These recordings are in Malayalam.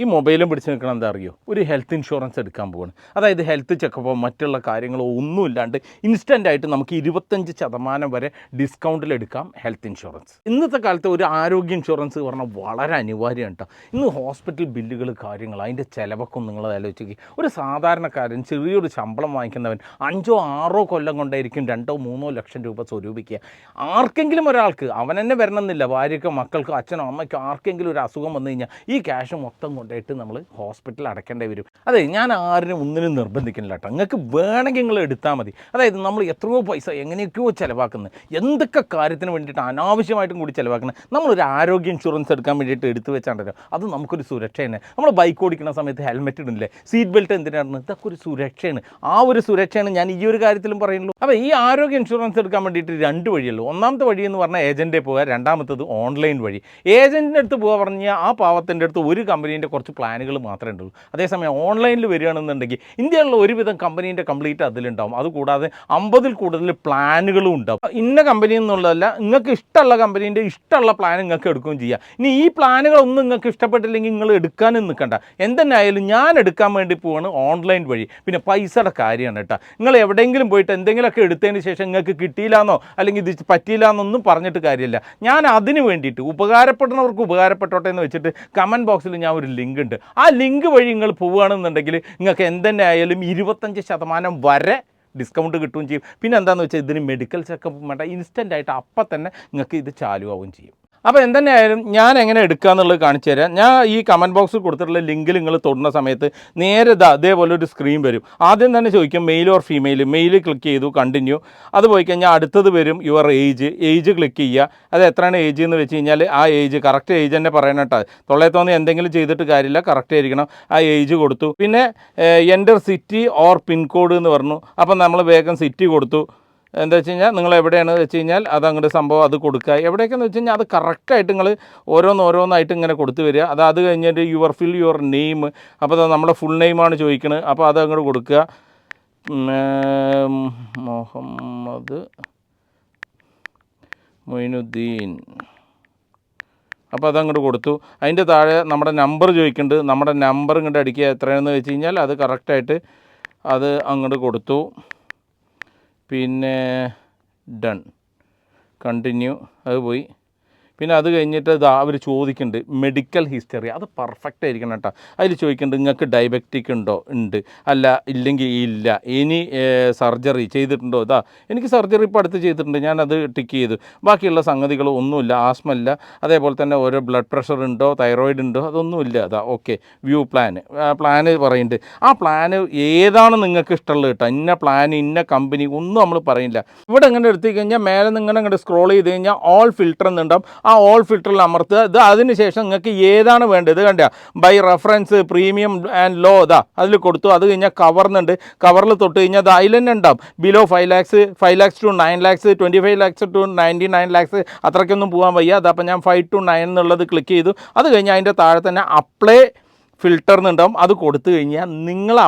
ഈ മൊബൈലും പിടിച്ച് നിൽക്കണം എന്താ അറിയോ? ഒരു ഹെൽത്ത് ഇൻഷുറൻസ് എടുക്കാൻ പോവാണ്. അതായത് ഹെൽത്ത് ചെക്കപ്പോ മറ്റുള്ള കാര്യങ്ങളോ ഒന്നും ഇല്ലാണ്ട് ഇൻസ്റ്റന്റ് ആയിട്ട് നമുക്ക് ഇരുപത്തഞ്ച് ശതമാനം വരെ ഡിസ്കൗണ്ടിൽ എടുക്കാം ഹെൽത്ത് ഇൻഷുറൻസ്. ഇന്നത്തെ കാലത്ത് ഒരു ആരോഗ്യ ഇൻഷുറൻസ് പറഞ്ഞാൽ വളരെ അനിവാര്യമാണ് കേട്ടോ ഇന്ന് ഹോസ്പിറ്റൽ ബില്ലുകൾ കാര്യങ്ങൾ അതിന്റെ ചിലവൊക്കെ നിങ്ങൾ ആലോചിക്കുക ഒരു സാധാരണക്കാരൻ ചെറിയൊരു ശമ്പളം വാങ്ങിക്കുന്നവൻ അഞ്ചോ ആറോ കൊല്ലം കൊണ്ടായിരിക്കും രണ്ടോ മൂന്നോ ലക്ഷം രൂപ സ്വരൂപിക്കുക. ആർക്കെങ്കിലും ഒരാൾക്ക് അവൻ തന്നെ വരണമെന്നില്ല ഭാര്യയ്ക്കോ മക്കൾക്കോ അച്ഛനോ അമ്മയ്ക്കോ ആർക്കെങ്കിലും ഒരു അസുഖം വന്നു കഴിഞ്ഞാൽ ഈ ക്യാഷ് മൊത്തം കൊണ്ടുപോയിട്ട് നമ്മൾ ഹോസ്പിറ്റലിൽ അടയ്ക്കേണ്ടി വരും. അതെ ഞാൻ ആരിനും ഒന്നിനും നിർബന്ധിക്കുന്നില്ല കേട്ടോ. നിങ്ങൾക്ക് വേണമെങ്കിൽ നിങ്ങൾ എടുത്താൽ മതി. അതായത് നമ്മൾ എത്രയോ പൈസ എങ്ങനെയൊക്കെയോ ചിലവാക്കുന്നത്. എന്തൊക്കെ കാര്യത്തിന് വേണ്ടിയിട്ട് അനാവശ്യമായിട്ടും കൂടി ചിലവാക്കുന്നത്. നമ്മളൊരു ആരോഗ്യ ഇൻഷുറൻസ് എടുക്കാൻ വേണ്ടിയിട്ട് എടുത്തു വെച്ചാണ്ടല്ലോ. അത് നമുക്കൊരു സുരക്ഷയാണ്. നമ്മൾ ബൈക്ക് ഓടിക്കുന്ന സമയത്ത് ഹെൽമെറ്റ് ഇടുന്നില്ലേ? സീറ്റ് ബെൽറ്റ് എന്തിനാണ്? ഇതൊക്കെ ഒരു സുരക്ഷയാണ്. ആ ഒരു സുരക്ഷയാണ് ഞാൻ ഈ ഒരു കാര്യത്തിലും പറയുള്ളൂ അപ്പോൾ ഈ ആരോഗ്യ ഇൻഷുറൻസ് എടുക്കാൻ വേണ്ടിയിട്ട് രണ്ട് വഴിയുള്ളൂ. ഒന്നാമത്തെ വഴി എന്ന് പറഞ്ഞാൽ ഏജന്റേ പോവുക. രണ്ടാമത്തത് ഓൺലൈൻ വഴി. ഏജന്റിന്റെ അടുത്ത് പോകാൻ പറഞ്ഞാൽ ആ പാവത്തിന്റെ അടുത്ത് ഒരു കമ്പനീന്റെ കുറച്ച് പ്ലാനുകൾ മാത്രമേ ഉള്ളൂ. അതേസമയം ഓൺലൈനിൽ വരികയാണെന്നുണ്ടെങ്കിൽ ഇന്ത്യയിലുള്ള ഒരുവിധം കമ്പനീന്റെ കംപ്ലീറ്റ് അതിലുണ്ടാവും. അതുകൂടാതെ അമ്പതിൽ കൂടുതൽ പ്ലാനുകളും ഉണ്ടാവും. ഇന്ന കമ്പനി എന്നുള്ളതല്ല നിങ്ങൾക്ക് ഇഷ്ടമുള്ള കമ്പനീന്റെ ഇഷ്ടമുള്ള പ്ലാൻ നിങ്ങൾക്ക് എടുക്കുകയും ചെയ്യാം. ഇനി ഈ പ്ലാനുകളൊന്നും നിങ്ങൾക്ക് ഇഷ്ടപ്പെട്ടില്ലെങ്കിൽ നിങ്ങൾ എടുക്കാനും നിൽക്കണ്ട. എന്തെന്നായാലും ഞാൻ എടുക്കാൻ വേണ്ടി പോവാണ് ഓൺലൈൻ വഴി. പിന്നെ പൈസയുടെ കാര്യമാണ് കേട്ടോ. നിങ്ങൾ എവിടെയെങ്കിലും പോയിട്ട് എന്തെങ്കിലുമൊക്കെ എടുത്തതിന് ശേഷം നിങ്ങൾക്ക് കിട്ടിയില്ലാന്നോ അല്ലെങ്കിൽ ഇത് പറ്റിയില്ല എന്നൊന്നും പറഞ്ഞിട്ട് കാര്യമില്ല. ഞാൻ അതിന് വേണ്ടിയിട്ട് ഉപകാരപ്പെടുന്നവർക്ക് ഉപകാരപ്പെട്ടോട്ടെ എന്ന് വെച്ചിട്ട് കമന്റ് ബോക്സിൽ ഞാൻ ഒരു ലിങ്ക് ഉണ്ട് ആ ലിങ്ക് വഴി നിങ്ങൾ പോവുകയാണെന്നുണ്ടെങ്കിൽ നിങ്ങൾക്ക് എന്തെന്നെ ആയാലും ഇരുപത്തഞ്ച് ശതമാനം വരെ ഡിസ്കൗണ്ട് കിട്ടുകയും ചെയ്യും. പിന്നെ എന്താണെന്ന് വെച്ചാൽ ഇതിന് മെഡിക്കൽ ചെക്കപ്പ് വേണ്ട. ഇൻസ്റ്റന്റ് ആയിട്ട് അപ്പം തന്നെ നിങ്ങൾക്ക് ഇത് ചാലുവാകുകയും ചെയ്യും. അപ്പോൾ എന്തെന്നെയായാലും ഞാൻ എങ്ങനെ എടുക്കുക എന്നുള്ളത് കാണിച്ചു തരാം. ഞാൻ ഈ കമന്റ് ബോക്സിൽ കൊടുത്തിട്ടുള്ള ലിങ്കിൽ നിങ്ങൾ തൊടുന്ന സമയത്ത് നേരെ അതേപോലെ ഒരു സ്ക്രീൻ വരും. ആദ്യം തന്നെ ചോദിക്കും male or female male click ചെയ്തു കണ്ടിന്യൂ അത് പോയി കഴിഞ്ഞാൽ അടുത്തത് വരും യുവർ ഏജ് ഏജ് ക്ലിക്ക് ചെയ്യുക. അത് എത്രയാണ് ഏജ് എന്ന് വെച്ച് കഴിഞ്ഞാൽ ആ ഏജ് കറക്റ്റ് ഏജ് തന്നെ പറയണം കേട്ടോ. എന്തെങ്കിലും ചെയ്തിട്ട് കാര്യമില്ല കറക്റ്റ് ആയിരിക്കണം. ആ ഏജ് കൊടുത്തു. പിന്നെ എന്റർ സിറ്റി ഓർ പിൻകോഡ് എന്ന് പറഞ്ഞു. അപ്പം നമ്മൾ വേഗം സിറ്റി കൊടുത്തു. എന്താ വെച്ച് കഴിഞ്ഞാൽ നിങ്ങൾ എവിടെയാണ് വെച്ച് കഴിഞ്ഞാൽ അത് അങ്ങോട്ട് സംഭവം അത് കൊടുക്കുക. എവിടെയൊക്കെയെന്ന് വെച്ച് കഴിഞ്ഞാൽ അത് കറക്റ്റായിട്ട് നിങ്ങൾ ഓരോന്ന് ഓരോന്നായിട്ട് ഇങ്ങനെ കൊടുത്തു വരിക. അത് അത് കഴിഞ്ഞിട്ട് യുവർ ഫിൽ യുവർ നെയിം അപ്പോൾ നമ്മുടെ ഫുൾ നെയിമാണ് ചോദിക്കുന്നത് അപ്പോൾ അത് അങ്ങോട്ട് കൊടുക്കുക. മുഹമ്മദ് മൊയിനുദ്ദീൻ. അപ്പോൾ അതങ്ങോട്ട് കൊടുത്തു. അതിന്റെ താഴെ നമ്മുടെ നമ്പർ ചോദിക്കുന്നുണ്ട് നമ്മുടെ നമ്പർ ഇങ്ങോട്ട് അടിക്കുക എത്രയാണെന്ന് വെച്ച് കഴിഞ്ഞാൽ അത് കറക്റ്റായിട്ട് അത് അങ്ങോട്ട് കൊടുത്തു. പിന്നെ ഡൺ കണ്ടിന്യൂ അത് പോയി. പിന്നെ അത് കഴിഞ്ഞിട്ട് ഇതാ അവർ ചോദിക്കുന്നുണ്ട് മെഡിക്കൽ ഹിസ്റ്ററി അത് പെർഫെക്റ്റ് ആയിരിക്കണം കേട്ടോ. അതിൽ ചോദിക്കുന്നുണ്ട് നിങ്ങൾക്ക് ഡയബറ്റിക് ഉണ്ടോ? ഉണ്ട്. അല്ല ഇല്ലെങ്കിൽ ഇല്ല. ഇനി സർജറി ചെയ്തിട്ടുണ്ടോ? ഇതാ എനിക്ക് സർജറി ഇപ്പോൾ അടുത്ത് ചെയ്തിട്ടുണ്ട്. ഞാനത് ടിക്ക് ചെയ്തു. ബാക്കിയുള്ള സംഗതികൾ ഒന്നുമില്ല. ആസ്മ ഇല്ല. അതേപോലെ തന്നെ ഓരോ ബ്ലഡ് പ്രഷർ ഉണ്ടോ? തൈറോയിഡ് ഉണ്ടോ? അതൊന്നുമില്ല അതാ ഓക്കെ വ്യൂ പ്ലാൻ പ്ലാന് പറയുന്നുണ്ട് ആ പ്ലാന് ഏതാണ് നിങ്ങൾക്ക് ഇഷ്ടമുള്ളത് കേട്ടോ? ഇന്ന പ്ലാൻ ഇന്ന കമ്പനി ഒന്നും നമ്മൾ പറയില്ല. ഇവിടെ ഇങ്ങനെ എടുത്തു കഴിഞ്ഞാൽ മേലെ നിന്ന് ഇങ്ങനെ സ്ക്രോൾ ചെയ്ത് കഴിഞ്ഞാൽ ഓൾ ഫിൽറ്റർ എന്നുണ്ടാവും. ആ ഓൾ ഫിൽറ്ററിൽ അമർത്തുക. ഇത് അതിനുശേഷം നിങ്ങൾക്ക് ഏതാണ് വേണ്ടത്? ഇത് കണ്ട by reference premium and low ഇതാ അതിൽ കൊടുത്തു. അത് കഴിഞ്ഞാൽ കവർന്നുണ്ട് കവറിൽ തൊട്ട് കഴിഞ്ഞാൽ അത് അതിൽ തന്നെ ഉണ്ടാവും. Below five lakhs five lakhs to nine lakhs twenty five lakhs to ninety nine lakhs അത്രയ്ക്കൊന്നും പോകാൻ വയ്യ. അതപ്പോൾ ഞാൻ ഫൈവ് ടു നയൻ എന്നുള്ളത് ക്ലിക്ക് ചെയ്തു. അത് കഴിഞ്ഞാൽ അതിന്റെ താഴെ തന്നെ അപ്ലൈ ഫിൽട്ടർ എന്നുണ്ടാവും അത് കൊടുത്തു കഴിഞ്ഞാൽ നിങ്ങൾ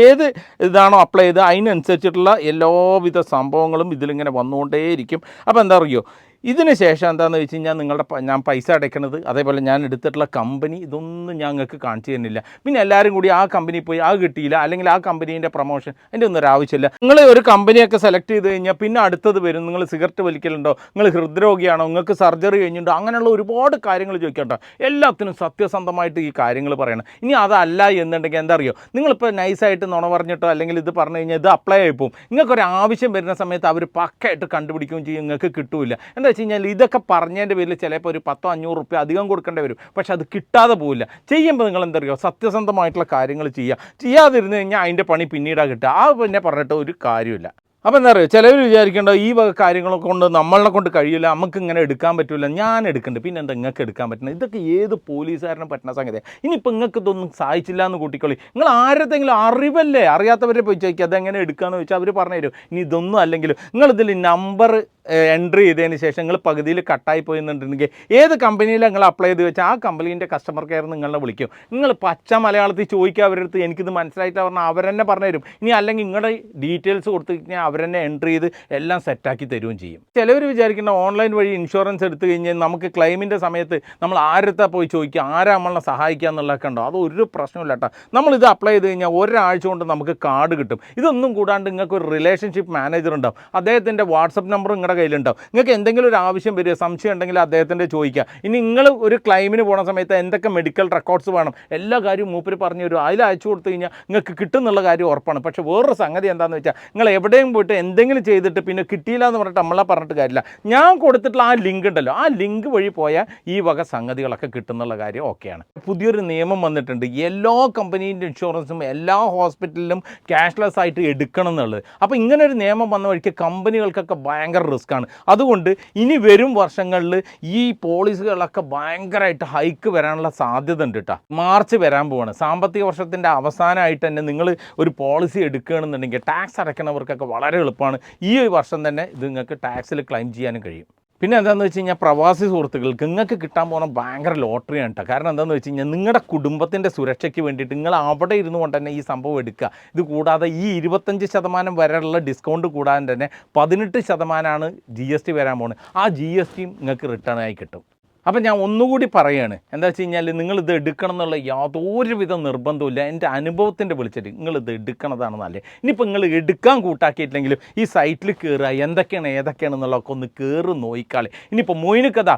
ഏത് ഇതാണോ അപ്ലൈ ചെയ്ത് അതിനനുസരിച്ചിട്ടുള്ള എല്ലാവിധ സംഭവങ്ങളും ഇതിലിങ്ങനെ വന്നുകൊണ്ടേയിരിക്കും. അപ്പോൾ എന്താ അറിയോ? ഇതിന് ശേഷം എന്താണെന്ന് വെച്ച് കഴിഞ്ഞാൽ നിങ്ങളുടെ ഞാൻ പൈസ അടയ്ക്കണത് അതേപോലെ ഞാൻ എടുത്തിട്ടുള്ള കമ്പനി ഇതൊന്നും ഞങ്ങൾക്ക് കാണിച്ചു തരുന്നില്ല. പിന്നെ എല്ലാവരും കൂടി ആ കമ്പനി പോയി ആ കിട്ടിയില്ല അല്ലെങ്കിൽ ആ കമ്പനീന്റെ പ്രൊമോഷൻ അതിന്റെ ഒന്നും ഒരാവശ്യമില്ല നിങ്ങൾ ഒരു കമ്പനിയൊക്കെ സെലക്ട് ചെയ്ത് കഴിഞ്ഞാൽ പിന്നെ അടുത്തത് വരും. നിങ്ങൾ സിഗരറ്റ് വലിക്കലുണ്ടോ? നിങ്ങൾ ഹൃദ്രോഗിയാണോ? നിങ്ങൾക്ക് സർജറി കഴിഞ്ഞിട്ടുണ്ടോ? അങ്ങനെയുള്ള ഒരുപാട് കാര്യങ്ങൾ ചോദിക്കട്ടോ. എല്ലാത്തിനും സത്യസന്ധമായിട്ട് ഈ കാര്യങ്ങൾ പറയണം. ഇനി അതല്ല എന്നുണ്ടെങ്കിൽ എന്താ അറിയോ നിങ്ങളിപ്പോൾ നൈസായിട്ട് നുണ പറഞ്ഞിട്ടോ അല്ലെങ്കിൽ ഇത് പറഞ്ഞു കഴിഞ്ഞാൽ ഇത് അപ്ലൈ ആയി പോകും നിങ്ങൾക്കൊരു ആവശ്യം വരുന്ന സമയത്ത് അവർ പക്കായിട്ട് കണ്ടുപിടിക്കുകയും ചെയ്യും. നിങ്ങൾക്ക് കിട്ടൂല എന്താ വെച്ച് കഴിഞ്ഞാൽ ഇതൊക്കെ പറഞ്ഞതിന്റെ പേരിൽ ചിലപ്പോൾ ഒരു പത്തോ അഞ്ഞൂറ് റുപ്യ അധികം കൊടുക്കേണ്ടി വരും. പക്ഷെ അത് കിട്ടാതെ പോവില്ല. ചെയ്യുമ്പോൾ നിങ്ങൾ എന്താ അറിയോ സത്യസന്ധമായിട്ടുള്ള കാര്യങ്ങൾ ചെയ്യുക ചെയ്യാതിരുന്ന് കഴിഞ്ഞാൽ അതിന്റെ പണി പിന്നീടാണ് കിട്ടുക. ആ പിന്നെ പറഞ്ഞിട്ട് ഒരു കാര്യമില്ല അപ്പോൾ എന്താ പറയുക ചിലവർ വിചാരിക്കേണ്ട? ഈ വക കാര്യങ്ങളൊക്കെ കൊണ്ട് നമ്മളെ കൊണ്ട് കഴിയില്ല നമുക്ക് ഇങ്ങനെ എടുക്കാൻ പറ്റില്ല ഞാൻ എടുക്കുന്നുണ്ട് പിന്നെ എന്താ നിങ്ങൾക്ക് എടുക്കാൻ പറ്റുന്നത് ഇതൊക്കെ ഏത് പോലീസുകാരനും പറ്റുന്ന സംഗതിയാണ് ഇനിയിപ്പോൾ നിങ്ങൾക്ക് ഇതൊന്നും സഹായിച്ചില്ല എന്ന് കൂട്ടിക്കൊള്ളി നിങ്ങൾ ആരുടെങ്കിലും അറിവല്ലേ? അറിയാത്തവരെ പോയി ചോദിക്കുക അതെങ്ങനെ എടുക്കുകയെന്ന് ചോദിച്ചാൽ അവർ പറഞ്ഞു തരും. ഇനി ഇതൊന്നും അല്ലെങ്കിലും. നിങ്ങളിതിൽ നമ്പർ എൻട്രി ചെയ്തതിന് ശേഷം നിങ്ങൾ പകുതിയിൽ കട്ടായി പോയി എന്നുണ്ടെങ്കിൽ ഏത് കമ്പനിയിൽ നിങ്ങൾ അപ്ലൈ ചെയ്ത് വെച്ചാൽ ആ കമ്പനീന്റെ കസ്റ്റമർ കെയർ നിങ്ങളെ വിളിക്കും. നിങ്ങൾ പച്ച മലയാളത്തിൽ ചോദിക്കുക അവരുടെ അടുത്ത് എനിക്കിത് മനസ്സിലായിട്ട് പറഞ്ഞാൽ അവരെന്നെ പറഞ്ഞു തരും. ഇനി അല്ലെങ്കിൽ നിങ്ങളുടെ ഡീറ്റെയിൽസ് കൊടുത്തു കഴിഞ്ഞാൽ അവരെന്നെ എൻട്രി ചെയ്ത് എല്ലാം സെറ്റാക്കി തരുകയും ചെയ്യും. ചിലവർ വിചാരിക്കുന്ന ഓൺലൈൻ വഴി ഇൻഷുറൻസ് എടുത്തു കഴിഞ്ഞാൽ നമുക്ക് ക്ലെയിമിന്റെ സമയത്ത് നമ്മൾ ആരത്തെ പോയി ചോദിക്കുക? ആരാ നമ്മളെ സഹായിക്കുക എന്നുള്ളതൊക്കെ ഉണ്ടോ? അതൊരു പ്രശ്നമില്ല കേട്ടോ നമ്മളിത് അപ്ലൈ ചെയ്ത് കഴിഞ്ഞാൽ ഒരാഴ്ച കൊണ്ട് നമുക്ക് കാർഡ് കിട്ടും. ഇതൊന്നും കൂടാണ്ട് നിങ്ങൾക്ക് ഒരു റിലേഷൻഷിപ്പ് മാനേജർ ഉണ്ടാവും. അദ്ദേഹത്തിന്റെ വാട്സപ്പ് നമ്പർ നിങ്ങളുടെ കയ്യിലുണ്ടാവും. നിങ്ങൾക്ക് എന്തെങ്കിലും ഒരു ആവശ്യം വരിക സംശയം ഉണ്ടെങ്കിൽ അദ്ദേഹത്തിന്റെ ചോദിക്കുക. ഇനി നിങ്ങൾ ഒരു ക്ലൈമിന് പോണ സമയത്ത് എന്തൊക്കെ മെഡിക്കൽ റെക്കോർഡ്സ് വേണം? എല്ലാ കാര്യവും മൂപ്പര് പറഞ്ഞു തരും. അതിൽ അയച്ചു കൊടുത്തു കഴിഞ്ഞാൽ നിങ്ങൾക്ക് കിട്ടുന്നുള്ള കാര്യം ഉറപ്പാണ്. പക്ഷേ വേറൊരു സംഗതി എന്താണെന്ന് വെച്ചാൽ നിങ്ങൾ എവിടെയും പോയിട്ട് എന്തെങ്കിലും ചെയ്തിട്ട് പിന്നെ കിട്ടിയില്ല എന്ന് പറഞ്ഞിട്ട് നമ്മളെ പറഞ്ഞിട്ട് കാര്യമില്ല. ഞാൻ കൊടുത്തിട്ടുള്ള ആ ലിങ്ക് ഉണ്ടല്ലോ. ആ ലിങ്ക് വഴി പോയാൽ ഈ വക സംഗതികളൊക്കെ കിട്ടുന്നുള്ള കാര്യം ഓക്കെയാണ്. പുതിയൊരു നിയമം വന്നിട്ടുണ്ട്. എല്ലാ കമ്പനീന്റെ ഇൻഷുറൻസും എല്ലാ ഹോസ്പിറ്റലിലും ക്യാഷ്ലെസ് ആയിട്ട് എടുക്കണം എന്നുള്ളത്. അപ്പോൾ ഇങ്ങനെ ഒരു നിയമം വന്ന വഴിക്ക് കമ്പനികൾക്കൊക്കെ ഭയങ്കര റിസ്ക്കാണ്. അതുകൊണ്ട് ഇനി വരും വർഷങ്ങളിൽ ഈ പോളിസികളൊക്കെ ഭയങ്കരമായിട്ട് ഹൈക്ക് വരാനുള്ള സാധ്യത ഉണ്ട് കേട്ടോ മാർച്ച് വരാൻ പോവാണ്. സാമ്പത്തിക വർഷത്തിന്റെ അവസാനമായിട്ട് തന്നെ നിങ്ങൾ ഒരു പോളിസി എടുക്കുകയാണെന്നുണ്ടെങ്കിൽ ടാക്സ് അടയ്ക്കണവർക്കൊക്കെ വളരെ എളുപ്പമാണ്. ഈ ഒരു വർഷം തന്നെ ഇത് നിങ്ങൾക്ക് ടാക്സിൽ ക്ലെയിം ചെയ്യാനും കഴിയും. പിന്നെ എന്താണെന്ന് വെച്ച് കഴിഞ്ഞാൽ പ്രവാസി സുഹൃത്തുക്കൾക്ക് നിങ്ങൾക്ക് കിട്ടാൻ പോകുന്ന ഭയങ്കര ലോട്ടറിയാണ് കേട്ടോ കാരണം എന്താണെന്ന് വെച്ച് കഴിഞ്ഞാൽ നിങ്ങളുടെ കുടുംബത്തിന്റെ സുരക്ഷയ്ക്ക് വേണ്ടിയിട്ട് നിങ്ങൾ അവിടെ ഇരുന്നു കൊണ്ട് തന്നെ ഈ സംഭവം എടുക്കുക ഇത് കൂടാതെ ഈ ഇരുപത്തഞ്ച് ശതമാനം വരെയുള്ള ഡിസ്കൗണ്ട് കൂടാതെ തന്നെ പതിനെട്ട് ശതമാനമാണ് ജി എസ് ടി വരാൻ പോകുന്നത് ആ ജി എസ് ടിയും നിങ്ങൾക്ക് റിട്ടേൺ ആയി കിട്ടും. അപ്പം ഞാൻ ഒന്നുകൂടി പറയുകയാണ് എന്താ വെച്ച് കഴിഞ്ഞാൽ നിങ്ങളിത് എടുക്കണം എന്നുള്ള യാതൊരുവിധ നിർബന്ധമില്ല എന്റെ അനുഭവത്തിന്റെ വിളിച്ചിട്ട് നിങ്ങളിത് എടുക്കണതാണ് നല്ലത് ഇനിയിപ്പോൾ നിങ്ങൾ എടുക്കാൻ കൂട്ടാക്കിയിട്ടില്ലെങ്കിലും ഈ സൈറ്റിൽ കയറുക എന്തൊക്കെയാണ് ഏതൊക്കെയാണെന്നുള്ളതൊക്കെ ഒന്ന് കയറി നോയിക്കാളെ. ഇനിയിപ്പോൾ മൊയിനുക്കഥ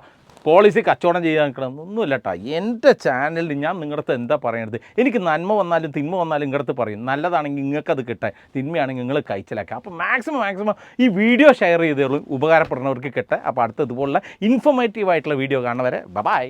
പോളിസി കച്ചവടം ചെയ്യാൻ നിൽക്കണം ഒന്നുമില്ല കേട്ടോ എന്റെ ചാനലിൽ ഞാൻ നിങ്ങളുടെ എന്താ പറയണത്? എനിക്ക് നന്മ വന്നാലും തിന്മ വന്നാലും നിങ്ങളുടെ പറയും. നല്ലതാണെങ്കിൽ നിങ്ങൾക്കത് കിട്ടെ തിന്മയാണെങ്കിൽ നിങ്ങൾ കഴിച്ചിലാക്കുക അപ്പോൾ മാക്സിമം മാക്സിമം ഈ വീഡിയോ ഷെയർ ചെയ്തോളൂ ഉപകാരപ്പെടുന്നവർക്ക് കിട്ടെ അപ്പോൾ അടുത്ത ഇതുപോലുള്ള ഇൻഫോർമേറ്റീവ് ആയിട്ടുള്ള വീഡിയോ കാണുന്നവരെ ബൈ